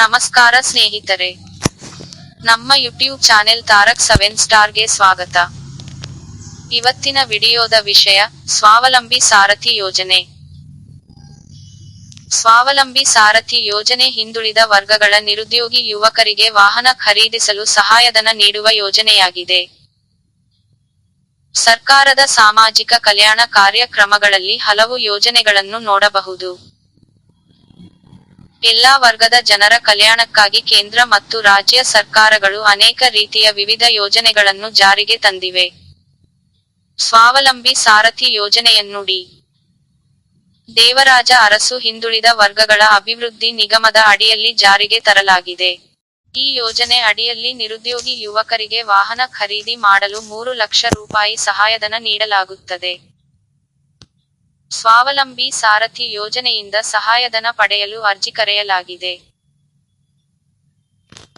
ನಮಸ್ಕಾರ ಸ್ನೇಹಿತರೆ. ನಮ್ಮ ಯೂಟ್ಯೂಬ್ ಚಾನೆಲ್ ತಾರಕ್ ಸೆವೆನ್ ಸ್ಟಾರ್ಗೆ ಸ್ವಾಗತ. ಇವತ್ತಿನ ವಿಡಿಯೋದ ವಿಷಯ ಸ್ವಾವಲಂಬಿ ಸಾರಥಿ ಯೋಜನೆ. ಸ್ವಾವಲಂಬಿ ಸಾರಥಿ ಯೋಜನೆ ಹಿಂದುಳಿದ ವರ್ಗಗಳ ನಿರುದ್ಯೋಗಿ ಯುವಕರಿಗೆ ವಾಹನ ಖರೀದಿಸಲು ಸಹಾಯಧನ ನೀಡುವ ಯೋಜನೆಯಾಗಿದೆ. ಸರ್ಕಾರದ ಸಾಮಾಜಿಕ ಕಲ್ಯಾಣ ಕಾರ್ಯಕ್ರಮಗಳಲ್ಲಿ ಹಲವು ಯೋಜನೆಗಳನ್ನು ನೋಡಬಹುದು. ಎಲ್ಲಾ ವರ್ಗದ ಜನರ ಕಲ್ಯಾಣಕ್ಕಾಗಿ ಕೇಂದ್ರ ಮತ್ತು ರಾಜ್ಯ ಸರ್ಕಾರಗಳು ಅನೇಕ ರೀತಿಯ ವಿವಿಧ ಯೋಜನೆಗಳನ್ನು ಜಾರಿಗೆ ತಂದಿವೆ. ಸ್ವಾವಲಂಬಿ ಸಾರಥಿ ಯೋಜನೆಯನ್ನುಡಿ. ದೇವರಾಜ ಅರಸು ಹಿಂದುಳಿದ ವರ್ಗಗಳ ಅಭಿವೃದ್ಧಿ ನಿಗಮದ ಅಡಿಯಲ್ಲಿ ಜಾರಿಗೆ ತರಲಾಗಿದೆ. ಈ ಯೋಜನೆ ಅಡಿಯಲ್ಲಿ ನಿರುದ್ಯೋಗಿ ಯುವಕರಿಗೆ ವಾಹನ ಖರೀದಿ ಮಾಡಲು ಮೂರು ಲಕ್ಷ ರೂಪಾಯಿ ಸಹಾಯಧನ ನೀಡಲಾಗುತ್ತದೆ. ಸ್ವಾವಲಂಬಿ ಸಾರಥಿ ಯೋಜನೆಯಿಂದ ಸಹಾಯಧನ ಪಡೆಯಲು ಅರ್ಜಿ ಕರೆಯಲಾಗಿದೆ.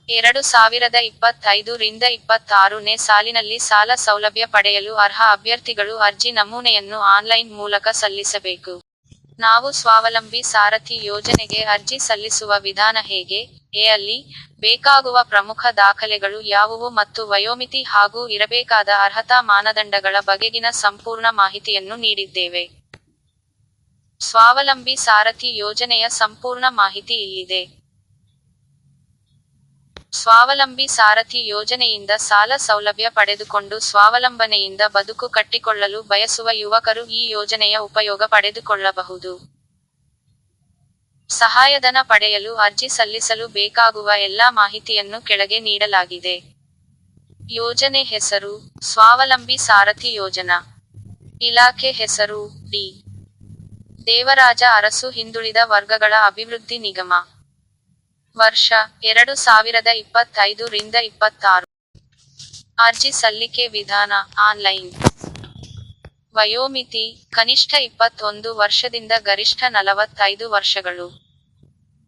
ಎರಡು ಸಾವಿರದ ಇಪ್ಪತ್ತೈದು ರಿಂದ ಇಪ್ಪತ್ತಾರನೇ ಸಾಲಿನಲ್ಲಿ ಸಾಲ ಸೌಲಭ್ಯ ಪಡೆಯಲು ಅರ್ಹ ಅಭ್ಯರ್ಥಿಗಳು ಅರ್ಜಿ ನಮೂನೆಯನ್ನು ಆನ್ಲೈನ್ ಮೂಲಕ ಸಲ್ಲಿಸಬೇಕು. ನಾವು ಸ್ವಾವಲಂಬಿ ಸಾರಥಿ ಯೋಜನೆಗೆ ಅರ್ಜಿ ಸಲ್ಲಿಸುವ ವಿಧಾನ ಹೇಗೆ? ಎ ಅಲ್ಲಿ ಬೇಕಾಗುವ ಪ್ರಮುಖ ದಾಖಲೆಗಳು ಯಾವುವು ಮತ್ತು ವಯೋಮಿತಿ ಹಾಗೂ ಇರಬೇಕಾದ ಅರ್ಹತಾ ಮಾನದಂಡಗಳ ಬಗೆಗಿನ ಸಂಪೂರ್ಣ ಮಾಹಿತಿಯನ್ನು ನೀಡಿದ್ದೇವೆ. ಸ್ವಾವಲಂಬಿ ಸಾರಥಿ ಯೋಜನೆಯ ಸಂಪೂರ್ಣ ಮಾಹಿತಿ ಇಲ್ಲಿದೆ. ಸ್ವಾವಲಂಬಿ ಸಾರಥಿ ಯೋಜನೆಯಿಂದ ಸಾಲ ಸೌಲಭ್ಯ ಪಡೆದುಕೊಂಡು ಸ್ವಾವಲಂಬನೆಯಿಂದ ಬದುಕು ಕಟ್ಟಿಕೊಳ್ಳಲು ಬಯಸುವ ಯುವಕರು ಈ ಯೋಜನೆಯ ಉಪಯೋಗ ಪಡೆದುಕೊಳ್ಳಬಹುದು. ಸಹಾಯಧನ ಪಡೆಯಲು ಅರ್ಜಿ ಸಲ್ಲಿಸಲು ಬೇಕಾಗುವ ಎಲ್ಲಾ ಮಾಹಿತಿಯನ್ನು ಕೆಳಗೆ ನೀಡಲಾಗಿದೆ. ಯೋಜನೆ ಹೆಸರು ಸ್ವಾವಲಂಬಿ ಸಾರಥಿ ಯೋಜನಾ. ಇಲಾಖೆ ಹೆಸರು ಡಿ. ದೇವರಾಜ ಅರಸು ಹಿಂದುಳಿದ ವರ್ಗಗಳ ಅಭಿವೃದ್ಧಿ ನಿಗಮ. ವರ್ಷ ಎರಡು ಸಾವಿರದ ಇಪ್ಪತ್ತೈದು ರಿಂದ ಇಪ್ಪತ್ತಾರು. ಅರ್ಜಿ ಸಲ್ಲಿಕೆ ವಿಧಾನ ಆನ್ಲೈನ್. ವಯೋಮಿತಿ ಕನಿಷ್ಠ ಇಪ್ಪತ್ತೊಂದು ವರ್ಷದಿಂದ ಗರಿಷ್ಠ ನಲವತ್ತೈದು ವರ್ಷಗಳು.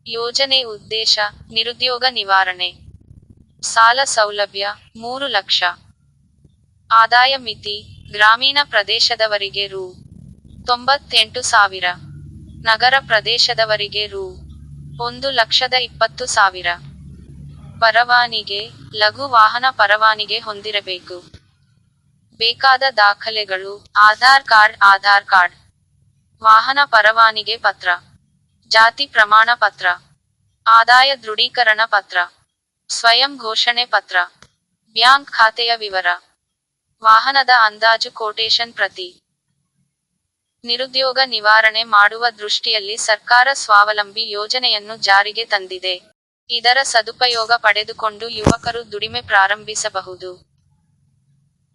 ಯೋಜನೆ ಉದ್ದೇಶ ನಿರುದ್ಯೋಗ ನಿವಾರಣೆ. ಸಾಲ ಸೌಲಭ್ಯ ಮೂರು ಲಕ್ಷ. ಆದಾಯ ಮಿತಿ ಗ್ರಾಮೀಣ ಪ್ರದೇಶದವರಿಗೆ ರು. ತೊಂಬತ್ತೆಂಟು ಸಾವಿರ. ನಗರ ಪ್ರದೇಶದವರಿಗೆ ರೂ. ಒಂದು ಲಕ್ಷದ ಇಪ್ಪತ್ತು ಸಾವಿರ. ಪರವಾನಿಗೆ, ಲಘು ವಾಹನ ಪರವಾನಿಗೆ ಹೊಂದಿರಬೇಕು. ಬೇಕಾದ ದಾಖಲೆಗಳು, ಆಧಾರ್ ಕಾರ್ಡ್ ಆಧಾರ್ ಕಾರ್ಡ್. ವಾಹನ ಪರವಾನಿಗೆ ಪತ್ರ. ಜಾತಿ ಪ್ರಮಾಣ ಪತ್ರ. ಆದಾಯ ದೃಢೀಕರಣ ಪತ್ರ. ಸ್ವಯಂ ಘೋಷಣೆ ಪತ್ರ. ಬ್ಯಾಂಕ್ ಖಾತೆಯ ವಿವರ. ವಾಹನದ ಅಂದಾಜು ಕೋಟೇಶನ್ ಪ್ರತಿ. ನಿರುದ್ಯೋಗ ನಿವಾರಣೆ ಮಾಡುವ ದೃಷ್ಟಿಯಲ್ಲಿ ಸರ್ಕಾರ ಸ್ವಾವಲಂಬಿ ಯೋಜನೆಯನ್ನು ಜಾರಿಗೆ ತಂದಿದೆ. ಇದರ ಸದುಪಯೋಗ ಪಡೆದುಕೊಂಡು ಯುವಕರು ದುಡಿಮೆ ಪ್ರಾರಂಭಿಸಬಹುದು.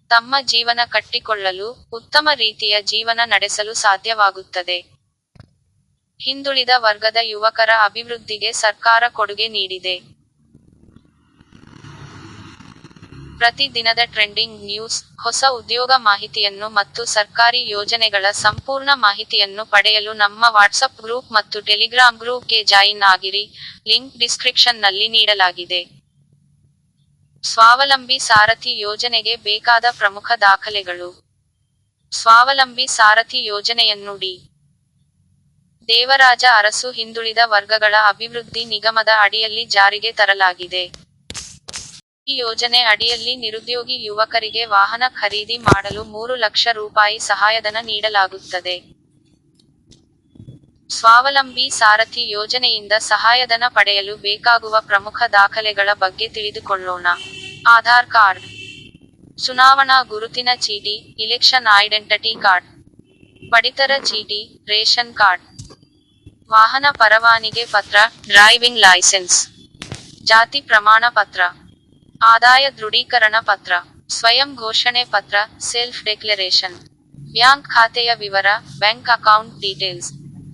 ತಮ್ಮ ಜೀವನ ಕಟ್ಟಿಕೊಳ್ಳಲು ಉತ್ತಮ ರೀತಿಯ ಜೀವನ ನಡೆಸಲು ಸಾಧ್ಯವಾಗುತ್ತದೆ. ಹಿಂದುಳಿದ ವರ್ಗದ ಯುವಕರ ಅಭಿವೃದ್ಧಿಗೆ ಸರ್ಕಾರ ಕೊಡುಗೆ ನೀಡಿದೆ. ಪ್ರತಿ ದಿನದ ಟ್ರೆಂಡಿಂಗ್ ನ್ಯೂಸ್, ಹೊಸ ಉದ್ಯೋಗ ಮಾಹಿತಿಯನ್ನು ಮತ್ತು ಸರ್ಕಾರಿ ಯೋಜನೆಗಳ ಸಂಪೂರ್ಣ ಮಾಹಿತಿಯನ್ನು ಪಡೆಯಲು ನಮ್ಮ ವಾಟ್ಸಪ್ ಗ್ರೂಪ್ ಮತ್ತು ಟೆಲಿಗ್ರಾಮ್ ಗ್ರೂಪ್ಗೆ ಜಾಯಿನ್ ಆಗಿರಿ. ಲಿಂಕ್ ಡಿಸ್ಕ್ರಿಪ್ಷನ್ನಲ್ಲಿ ನೀಡಲಾಗಿದೆ. ಸ್ವಾವಲಂಬಿ ಸಾರಥಿ ಯೋಜನೆಗೆ ಬೇಕಾದ ಪ್ರಮುಖ ದಾಖಲೆಗಳು. ಸ್ವಾವಲಂಬಿ ಸಾರಥಿ ಯೋಜನೆಯನ್ನು ಡಿ ದೇವರಾಜ ಅರಸು ಹಿಂದುಳಿದ ವರ್ಗಗಳ ಅಭಿವೃದ್ಧಿ ನಿಗಮದ ಅಡಿಯಲ್ಲಿ ಜಾರಿಗೆ ತರಲಾಗಿದೆ. ಈ ಯೋಜನೆ ಅಡಿಯಲ್ಲಿ ನಿರುದ್ಯೋಗಿ ಯುವಕರಿಗೆ ವಾಹನ ಖರೀದಿ ಮಾಡಲು ಮೂರು ಲಕ್ಷ ರೂಪಾಯಿ ಸಹಾಯಧನ ನೀಡಲಾಗುತ್ತದೆ. ಸ್ವಾವಲಂಬಿ ಸಾರಥಿ ಯೋಜನೆಯಿಂದ ಸಹಾಯಧನ ಪಡೆಯಲು ಬೇಕಾಗುವ ಪ್ರಮುಖ ದಾಖಲೆಗಳ ಬಗ್ಗೆ ತಿಳಿದುಕೊಳ್ಳೋಣ. ಆಧಾರ್ ಕಾರ್ಡ್. ಚುನಾವಣಾ ಗುರುತಿನ ಚೀಟಿ, ಇಲೆಕ್ಷನ್ ಐಡೆಂಟಿಟಿ ಕಾರ್ಡ್. ಪಡಿತರ ಚೀಟಿ, ರೇಷನ್ ಕಾರ್ಡ್. ವಾಹನ ಪರವಾನಿಗೆ ಪತ್ರ, ಡ್ರೈವಿಂಗ್ ಲೈಸೆನ್ಸ್. ಜಾತಿ ಪ್ರಮಾಣ ಪತ್ರ ಆದಾಯ ದೃಢೀಕರಣ ಪತ್ರ, ಸ್ವಯಂ ಘೋಷಣೆ ಪತ್ರ ಸೆಲ್ಫ್ ಡೆಕ್ಲರೇಷನ್ ಬ್ಯಾಂಕ್ ಖಾತೆಯ ವಿವರ, ಬ್ಯಾಂಕ್ ಅಕೌಂಟ್ ಡೀಟೇಲ್ಸ್.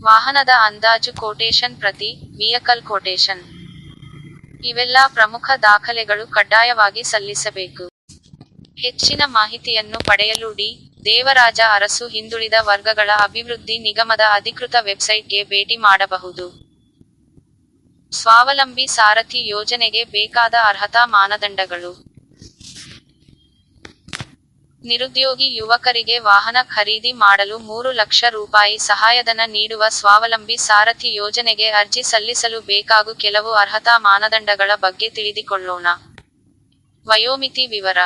ವಾಹನದ ಅಂದಾಜು ಕೋಟೇಶನ್ ಪ್ರತಿ ವಿಯಕಲ್ ಕೋಟೇಶನ್ ಇವೆಲ್ಲ ಪ್ರಮುಖ ದಾಖಲೆಗಳು ಕಡ್ಡಾಯವಾಗಿ ಸಲ್ಲಿಸಬೇಕು. ಹೆಚ್ಚಿನ ಮಾಹಿತಿಯನ್ನು ಪಡೆಯಲು ಡಿ, ದೇವರಾಜ ಅರಸು ಹಿಂದುಳಿದ ವರ್ಗಗಳ ಅಭಿವೃದ್ಧಿ ನಿಗಮದ ಅಧಿಕೃತ ವೆಬ್ಸೈಟ್ಗೆ ಭೇಟಿ ಮಾಡಬಹುದು. ಸ್ವಾವಲಂಬಿ ಸಾರಥಿ ಯೋಜನೆಗೆ ಬೇಕಾದ ಅರ್ಹತಾ ಮಾನದಂಡಗಳು. ನಿರುದ್ಯೋಗಿ ಯುವಕರಿಗೆ ವಾಹನ ಖರೀದಿ ಮಾಡಲು ಮೂರು ಲಕ್ಷ ರೂಪಾಯಿ ಸಹಾಯಧನ ನೀಡುವ ಸ್ವಾವಲಂಬಿ ಸಾರಥಿ ಯೋಜನೆಗೆ ಅರ್ಜಿ ಸಲ್ಲಿಸಲು ಬೇಕಾಗು ಕೆಲವು ಅರ್ಹತಾ ಮಾನದಂಡಗಳ ಬಗ್ಗೆ ತಿಳಿದುಕೊಳ್ಳೋಣ. ವಯೋಮಿತಿ ವಿವರ.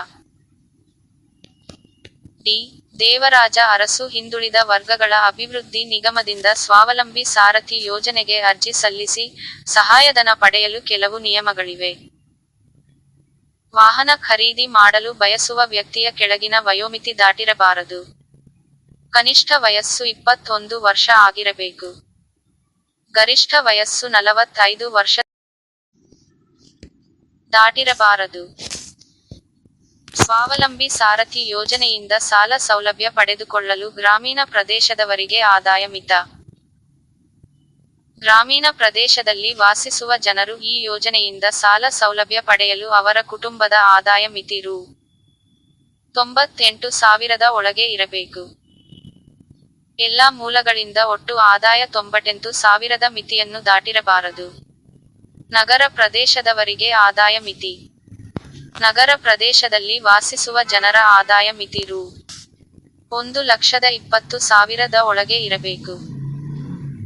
ಡಿ ದೇವರಾಜ ಅರಸು ಹಿಂದುಳಿದ ವರ್ಗಗಳ ಅಭಿವೃದ್ಧಿ ನಿಗಮದಿಂದ ಸ್ವಾವಲಂಬಿ ಸಾರಥಿ ಯೋಜನೆಗೆ ಅರ್ಜಿ ಸಲ್ಲಿಸಿ ಸಹಾಯಧನ ಪಡೆಯಲು ಕೆಲವು ನಿಯಮಗಳಿವೆ. ವಾಹನ ಖರೀದಿ ಮಾಡಲು ಬಯಸುವ ವ್ಯಕ್ತಿಯ ಕೆಳಗಿನ ವಯೋಮಿತಿ ದಾಟಿರಬಾರದು. ಕನಿಷ್ಠ ವಯಸ್ಸು ಇಪ್ಪತ್ತೊಂದು ವರ್ಷ ಆಗಿರಬೇಕು. ಗರಿಷ್ಠ ವಯಸ್ಸು ನಲವತ್ತೈದು ವರ್ಷ ದಾಟಿರಬಾರದು. ಸ್ವಾವಲಂಬಿ ಸಾರಥಿ ಯೋಜನೆಯಿಂದ ಸಾಲ ಸೌಲಭ್ಯ ಪಡೆದುಕೊಳ್ಳಲು ಗ್ರಾಮೀಣ ಪ್ರದೇಶದವರಿಗೆ ಆದಾಯ ಮಿತ. ಗ್ರಾಮೀಣ ಪ್ರದೇಶದಲ್ಲಿ ವಾಸಿಸುವ ಜನರು ಈ ಯೋಜನೆಯಿಂದ ಸಾಲ ಸೌಲಭ್ಯ ಪಡೆಯಲು ಅವರ ಕುಟುಂಬದ ಆದಾಯ ಮಿತಿ ರು ತೊಂಬತ್ತೆಂಟು ಸಾವಿರದ ಒಳಗೆ ಇರಬೇಕು. ಎಲ್ಲಾ ಮೂಲಗಳಿಂದ ಒಟ್ಟು ಆದಾಯ ತೊಂಬತ್ತೆಂಟು ಸಾವಿರದ ಮಿತಿಯನ್ನು ದಾಟಿರಬಾರದು. ನಗರ ಪ್ರದೇಶದವರಿಗೆ ಆದಾಯ ಮಿತಿ. ನಗರ ಪ್ರದೇಶದಲ್ಲಿ ವಾಸಿಸುವ ಜನರ ಆದಾಯ ಮಿತಿ ರು ಒಂದು ಲಕ್ಷದ ಇಪ್ಪತ್ತು ಸಾವಿರದ ಒಳಗೆ ಇರಬೇಕು.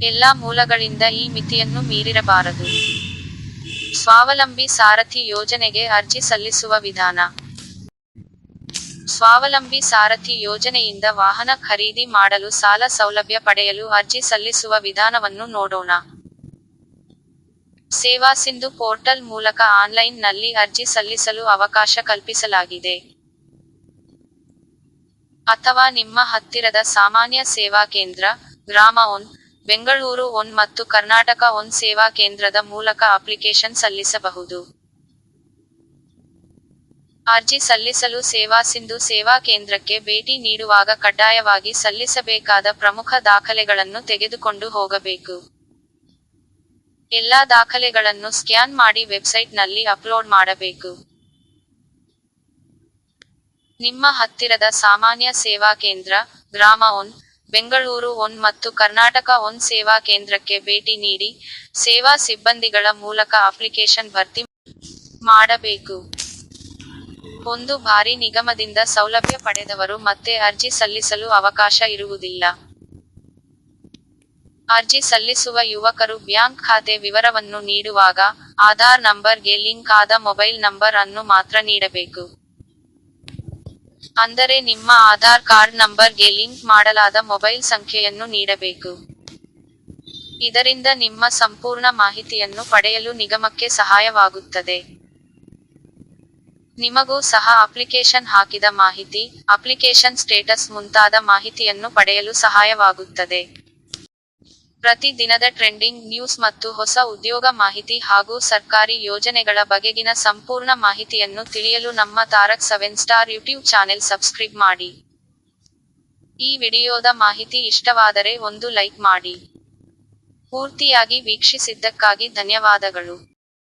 ಎಲ್ಲಾ ಮೂಲಗಳಿಂದ ಈ ಮಿತಿಯನ್ನು ಮೀರಿರಬಾರದು. ಸ್ವಾವಲಂಬಿ ಸಾರಥಿ ಯೋಜನೆಗೆ ಅರ್ಜಿ ಸಲ್ಲಿಸುವ ವಿಧಾನ. ಸ್ವಾವಲಂಬಿ ಸಾರಥಿ ಯೋಜನೆಯಿಂದ ವಾಹನ ಖರೀದಿ ಮಾಡಲು ಸಾಲ ಸೌಲಭ್ಯ ಪಡೆಯಲು ಅರ್ಜಿ ಸಲ್ಲಿಸುವ ವಿಧಾನವನ್ನು ನೋಡೋಣ. ಸೇವಾ ಸಿಂಧು ಪೋರ್ಟಲ್ ಮೂಲಕ ಆನ್ಲೈನ್ನಲ್ಲಿ ಅರ್ಜಿ ಸಲ್ಲಿಸಲು ಅವಕಾಶ ಕಲ್ಪಿಸಲಾಗಿದೆ. ಅಥವಾ ನಿಮ್ಮ ಹತ್ತಿರದ ಸಾಮಾನ್ಯ ಸೇವಾ ಕೇಂದ್ರ, ಗ್ರಾಮ ಒನ್, ಬೆಂಗಳೂರು ಒನ್ ಮತ್ತು ಕರ್ನಾಟಕ ಒನ್ ಸೇವಾ ಕೇಂದ್ರದ ಮೂಲಕ ಅಪ್ಲಿಕೇಶನ್ ಸಲ್ಲಿಸಬಹುದು. ಅರ್ಜಿ ಸಲ್ಲಿಸಲು ಸೇವಾ ಸಿಂಧು ಸೇವಾ ಕೇಂದ್ರಕ್ಕೆ ಭೇಟಿ ನೀಡುವಾಗ ಕಡ್ಡಾಯವಾಗಿ ಸಲ್ಲಿಸಬೇಕಾದ ಪ್ರಮುಖ ದಾಖಲೆಗಳನ್ನು ತೆಗೆದುಕೊಂಡು ಹೋಗಬೇಕು. ಎಲ್ಲಾ ದಾಖಲೆಗಳನ್ನು ಸ್ಕ್ಯಾನ್ ಮಾಡಿ ವೆಬ್ಸೈಟ್ನಲ್ಲಿ ಅಪ್ಲೋಡ್ ಮಾಡಬೇಕು. ನಿಮ್ಮ ಹತ್ತಿರದ ಸಾಮಾನ್ಯ ಸೇವಾ ಕೇಂದ್ರ ಗ್ರಾಮ ಒನ್, ಬೆಂಗಳೂರು ಒನ್ ಮತ್ತು ಕರ್ನಾಟಕ ಒನ್ ಸೇವಾ ಕೇಂದ್ರಕ್ಕೆ ಭೇಟಿ ನೀಡಿ ಸೇವಾ ಸಿಬ್ಬಂದಿಗಳ ಮೂಲಕ ಅಪ್ಲಿಕೇಶನ್ ಭರ್ತಿ ಮಾಡಬೇಕು. ಒಂದು ಬಾರಿ ನಿಗಮದಿಂದ ಸೌಲಭ್ಯ ಪಡೆದವರು ಮತ್ತೆ ಅರ್ಜಿ ಸಲ್ಲಿಸಲು ಅವಕಾಶ ಇರುವುದಿಲ್ಲ. ಅರ್ಜಿ ಸಲ್ಲಿಸುವ ಯುವಕರು ಬ್ಯಾಂಕ್ ಖಾತೆ ವಿವರವನ್ನು ನೀಡುವಾಗ ಆಧಾರ್ ನಂಬರ್ಗೆ ಲಿಂಕ್ ಆದ ಮೊಬೈಲ್ ನಂಬರ್ ಅನ್ನು ಮಾತ್ರ ನೀಡಬೇಕು. ಅಂದರೆ ನಿಮ್ಮ ಆಧಾರ್ ಕಾರ್ಡ್ ನಂಬರ್ಗೆ ಲಿಂಕ್ ಮಾಡಲಾದ ಮೊಬೈಲ್ ಸಂಖ್ಯೆಯನ್ನು ನೀಡಬೇಕು. ಇದರಿಂದ ನಿಮ್ಮ ಸಂಪೂರ್ಣ ಮಾಹಿತಿಯನ್ನು ಪಡೆಯಲು ನಿಗಮಕ್ಕೆ ಸಹಾಯವಾಗುತ್ತದೆ. ನಿಮಗೂ ಸಹ ಅಪ್ಲಿಕೇಶನ್ ಹಾಕಿದ ಮಾಹಿತಿ, ಅಪ್ಲಿಕೇಶನ್ ಸ್ಟೇಟಸ್ ಮುಂತಾದ ಮಾಹಿತಿಯನ್ನು ಪಡೆಯಲು ಸಹಾಯವಾಗುತ್ತದೆ. ಪ್ರತಿ ದಿನದ ಟ್ರೆಂಡಿಂಗ್ ನ್ಯೂಸ್ ಮತ್ತು ಹೊಸ ಉದ್ಯೋಗ ಮಾಹಿತಿ ಹಾಗೂ ಸರ್ಕಾರಿ ಯೋಜನೆಗಳ ಬಗೆಗಿನ ಸಂಪೂರ್ಣ ಮಾಹಿತಿಯನ್ನು ತಿಳಿಯಲು ನಮ್ಮ Tarak seven star YouTube channel subscribe ಮಾಡಿ. ಈ ವಿಡಿಯೋದ ಮಾಹಿತಿ ಇಷ್ಟವಾದರೆ ಒಂದು ಲೈಕ್ ಮಾಡಿ. ಪೂರ್ತಿಯಾಗಿ ವೀಕ್ಷಿಸಿದ್ದಕ್ಕಾಗಿ ಧನ್ಯವಾದಗಳು.